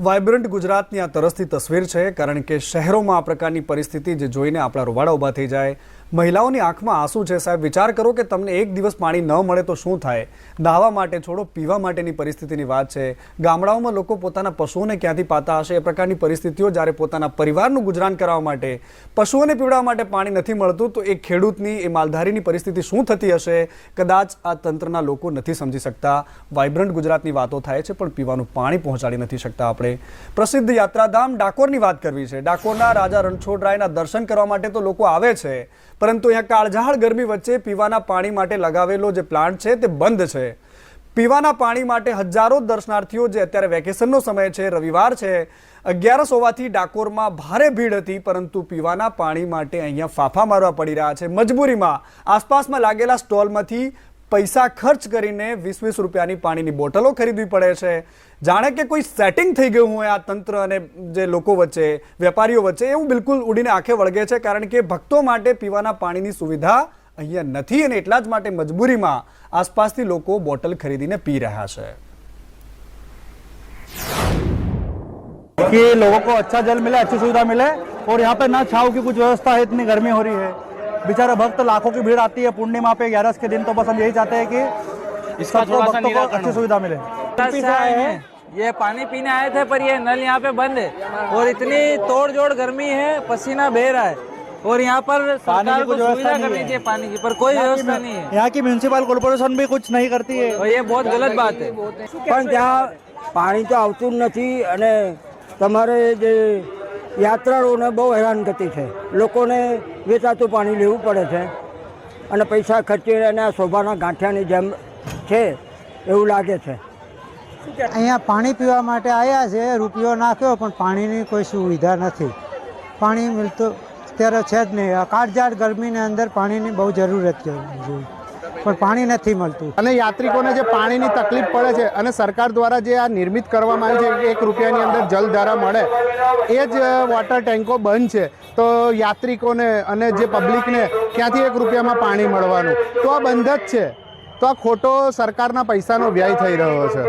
Vibrant ગુજરાતની આ તરસથી તસવીર છે, કારણ કે શહેરોમાં આ પ્રકારની પરિસ્થિતિ જે જોઈને આપણા રૂવાડા ઊભા થઈ જાય મહિલાઓની આંખમાં આંસુ છે. સાહેબ, વિચાર કરો કે તમને એક દિવસ પાણી ન મળે તો શું થાય? નાહવા માટે છોડો, પીવા માટેની પરિસ્થિતિની વાત છે. ગામડાઓમાં લોકો પોતાના પશુઓને ક્યાંથી પાતા હશે? એ પ્રકારની પરિસ્થિતિઓ જ્યારે પોતાના પરિવારનું ગુજરાન કરાવવા માટે, પશુઓને પીવડાવવા માટે પાણી નથી મળતું, તો એ ખેડૂતની, એ માલધારીની પરિસ્થિતિ શું થતી હશે? કદાચ આ તંત્રના લોકો નથી સમજી શકતા. વાઇબ્રન્ટ ગુજરાતની વાતો થાય છે, પણ પીવાનું પાણી પહોંચાડી નથી શકતા આપણે. પ્રસિદ્ધ યાત્રાધામ ડાકોરની વાત કરવી છે. ડાકોરના રાજા રણછોડરાયના દર્શન કરવા માટે તો લોકો આવે છે પરંતુ અહીંયા કાળઝાળ ગરમી વચ્ચે પીવાના પાણી માટે લગાવેલો જે પ્લાન્ટ છે તે બંધ છે. પીવાના પાણી માટે હજારો દર્શનાર્થીઓ જે અત્યારે વેકેશનનો સમય છે, રવિવાર છે, અગિયારસ હોવાથી ડાકોરમાં ભારે ભીડ હતી, પરંતુ પીવાના પાણી માટે અહીંયા ફાફા મારવા પડી રહ્યા છે. મજબૂરીમાં આસપાસમાં લાગેલા સ્ટોલમાંથી પૈસા ખર્ચ કરીને વીસ વીસ રૂપિયાની પાણીની બોટલો ખરીદવી પડે છે જાણે કે કોઈ સેટિંગ થઈ ગયું હોય આ તંત્ર અને જે લોકો વચ્ચે વેપારીઓ વચ્ચે એવું બિલકુલ ઉડીને આંખે વળગે છે કારણ કે ભક્તો માટે પીવાના પાણીની સુવિધા અહીંયા નથી અને એટલા જ માટે મજબૂરીમાં આસપાસથી લોકો બોટલ ખરીદીને પી રહ્યા છે कि लोगों को अच्छा जल मिले अच्छी सुविधा मिले और यहाँ पे ना छाव की कुछ व्यवस्था है इतनी गर्मी हो रही है बेचारे भक्त लाखों की भीड़ आती है पूर्णिमा पे ग्यारह के दिन तो बस हम यही चाहते हैं कि इसका सबको थोड़ा सा भक्तों को निराकरण अच्छी हो। सुविधा मिले से आए हैं ये पानी पीने आए थे पर ये नल यहाँ पे बंद है और इतनी तोड़ जोड़ गर्मी है पसीना बह रहा है और यहाँ पर पानी सरकार की को कोई व्यवस्था सुविधा नहीं करनी है। चाहिए पानी की पर कोई व्यवस्था नहीं है यहाँ की म्यूनसिपल कॉर्पोरेशन भी कुछ नहीं करती है और ये बहुत गलत बात है પણ ત્યાં પાણી તો આવતું જ નથી અને તમારે જે યાત્રાળુઓને બહુ હેરાનગતિ છે. લોકોને વેચાતું પાણી લેવું પડે છે અને પૈસા ખર્ચી અને આ શોભાના ગાંઠિયાની જેમ છે એવું લાગે છે. અહીંયા પાણી પીવા માટે આવ્યા છે, રૂપિયો નાખ્યો, પણ પાણીની કોઈ સુવિધા નથી. પાણી મળતું, અત્યારે છે જ નહીં. કાળઝાળ ગરમીની અંદર પાણીની બહુ જરૂરત જોઈએ. પણ પાણી નથી મળતું. અને યાત્રિકોને જે પાણીની તકલીફ પડે છે અને સરકાર દ્વારા જે આ નિર્મિત કરવામાં આવ્યું છે, એક રૂપિયાની અંદર જલધારા મળે, એ જ વોટર ટેન્કો બંધ છે. તો યાત્રિકોને અને જે પબ્લિકને ક્યાંથી એક રૂપિયામાં પાણી મળવાનું? તો આ બંધ જ છે. તો આ ખોટો સરકારના પૈસાનો વ્યય થઈ રહ્યો છે.